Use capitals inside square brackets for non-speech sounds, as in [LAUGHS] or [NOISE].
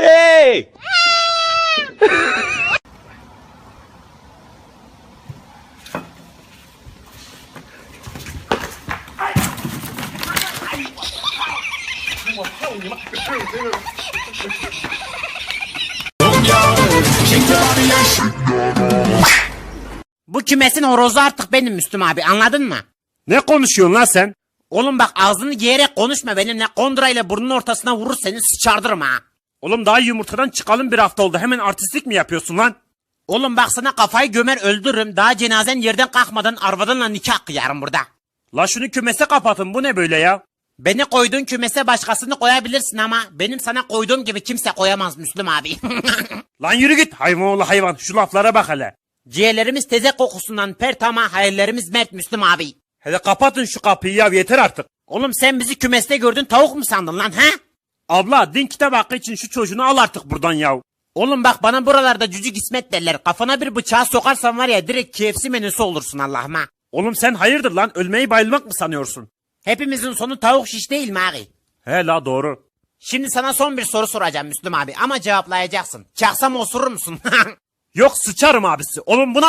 Hey! Bu kümesin horozu artık benim Müslüm abi anladın mı? Ne konuşuyorsun lan sen? Oğlum bak ağzını giyerek konuşma benimle kondrayla burnunun ortasına vurur seni sıçardırım ha. Oğlum daha yumurtadan çıkalım bir hafta oldu. Hemen artistlik mi yapıyorsun lan? Oğlum bak sana kafayı gömer öldürürüm daha cenazen yerden kalkmadan arvadınla nikah kıyarım burada. La şunu kümese kapatın bu ne böyle ya? Beni koyduğun kümese başkasını koyabilirsin ama benim sana koyduğum gibi kimse koyamaz Müslüm abi. [LAUGHS] Lan yürü git hayvan oğlu hayvan şu laflara bak hele. Ciğerlerimiz teze kokusundan pert ama hayallerimiz mert Müslüm abi. Hele kapatın şu kapıyı ya yeter artık. Oğlum sen bizi kümeste gördün tavuk mu sandın lan he? Abla din kitap hakkı için şu çocuğunu al artık buradan ya. Oğlum bak bana buralarda cücük İsmet derler. Kafana bir bıçağı sokarsan var ya direkt KFC menüsü olursun Allah'ıma. Oğlum sen hayırdır lan ölmeyi bayılmak mı sanıyorsun? Hepimizin sonu tavuk şiş değil mi abi? He la doğru. Şimdi sana son bir soru soracağım Müslüm abi ama cevaplayacaksın. Çaksam osurur musun? [LAUGHS] Yok sıçarım abisi. Oğlum bu nasıl